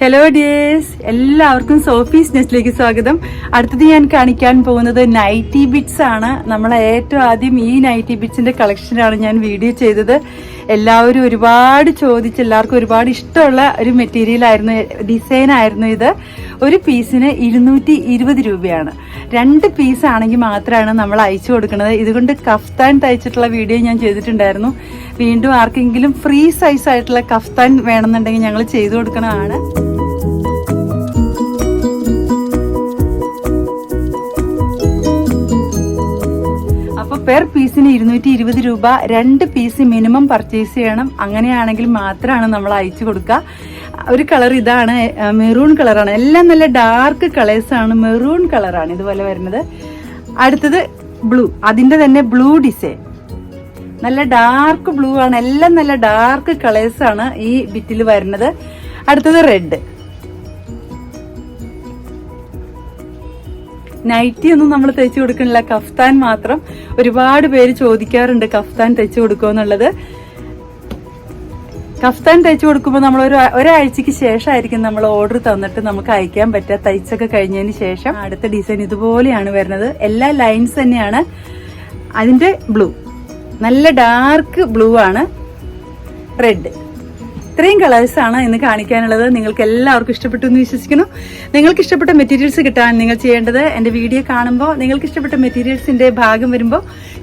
Hello dears എല്ലാവർക്കും Sophie's നെസ്റ്റിലേക്ക് സ്വാഗതം. അടുത്തത് ഞാൻ കാണിക്കാൻ പോകുന്നത് നൈറ്റി ബിറ്റ്സ് ആണ്. നമ്മൾ ഏറ്റവും ആദ്യം ഈ നൈറ്റി ബിറ്റ്സിന്റെ കളക്ഷനാണ് ഞാൻ വീഡിയോ ചെയ്തത്. എല്ലാവരും ഒരുപാട് ചോദിച്ച് എല്ലാവർക്കും ഒരുപാട് ഇഷ്ടമുള്ള ഒരു മെറ്റീരിയൽ ആയിരുന്നു ഡിസൈൻ ആയിരുന്നു ഇത്. ഒരു പീസിന് ഇരുന്നൂറ്റി ഇരുപത് രൂപയാണ്. രണ്ട് പീസ് ആണെങ്കിൽ മാത്രമാണ് നമ്മൾ അയച്ചു കൊടുക്കുന്നത്. ഇതുകൊണ്ട് കഫ്താൻ തയ്ച്ചിട്ടുള്ള വീഡിയോ ഞാൻ ചെയ്തിട്ടുണ്ടായിരുന്നു. വീണ്ടും ആർക്കെങ്കിലും ഫ്രീ സൈസ് ആയിട്ടുള്ള കഫ്താൻ വേണമെന്നുണ്ടെങ്കിൽ ഞങ്ങൾ ചെയ്തു കൊടുക്കണതാണ്. പെർ പീസിന് ഇരുന്നൂറ്റി ഇരുപത് രൂപ രണ്ട് പീസ് മിനിമം പർച്ചേസ് ചെയ്യണം. അങ്ങനെയാണെങ്കിൽ മാത്രമാണ് നമ്മൾ അയച്ചു കൊടുക്കുക. ഒരു കളർ ഇതാണ് മെറൂൺ കളറാണ്. എല്ലാം നല്ല ഡാർക്ക് കളേഴ്സാണ് മെറൂൺ കളറാണ് ഇതുപോലെ വരുന്നത്. അടുത്തത് ബ്ലൂ അതിന്റെ തന്നെ ബ്ലൂ ഡിസൈൻ നല്ല ഡാർക്ക് ബ്ലൂ ആണ് എല്ലാം നല്ല ഡാർക്ക് കളേഴ്സ് ആണ് ഈ ബിറ്റിൽ വരുന്നത്. അടുത്തത് റെഡ് നൈറ്റി ഒന്നും നമ്മൾ തയ്ച്ചു കൊടുക്കണില്ല കഫ്താൻ മാത്രം. ഒരുപാട് പേര് ചോദിക്കാറുണ്ട് കഫ്താൻ തയ്ച്ചു കൊടുക്കുക എന്നുള്ളത്. കഫ്താൻ തയ്ച്ചു കൊടുക്കുമ്പോൾ നമ്മൾ ഒരു ഒരാഴ്ചക്ക് ശേഷമായിരിക്കും നമ്മൾ ഓർഡർ തന്നിട്ട് നമുക്ക് അയക്കാൻ പറ്റുക. തയ്ച്ചൊക്കെ കഴിഞ്ഞതിന് ശേഷം അടുത്ത ഡിസൈൻ ഇതുപോലെയാണ് വരുന്നത്. എല്ലാ ലൈൻസ് തന്നെയാണ്. അതിന്റെ ബ്ലൂ നല്ല ഡാർക്ക് ബ്ലൂ ആണ്. റെഡ് ഇത്രയും ആണ് ഇന്ന് കാണിക്കാനുള്ളത്. നിങ്ങൾക്ക് എല്ലാവർക്കും ഇഷ്ടപ്പെട്ടു എന്ന് വിശ്വസിക്കുന്നു. നിങ്ങൾക്ക് ഇഷ്ടപ്പെട്ട മെറ്റീരിയൽസ് കിട്ടാൻ നിങ്ങൾ ചെയ്യേണ്ടത് എന്റെ വീഡിയോ കാണുമ്പോൾ നിങ്ങൾക്ക് ഇഷ്ടപ്പെട്ട മെറ്റീരിയൽസിന്റെ ഭാഗം വരുമ്പോൾ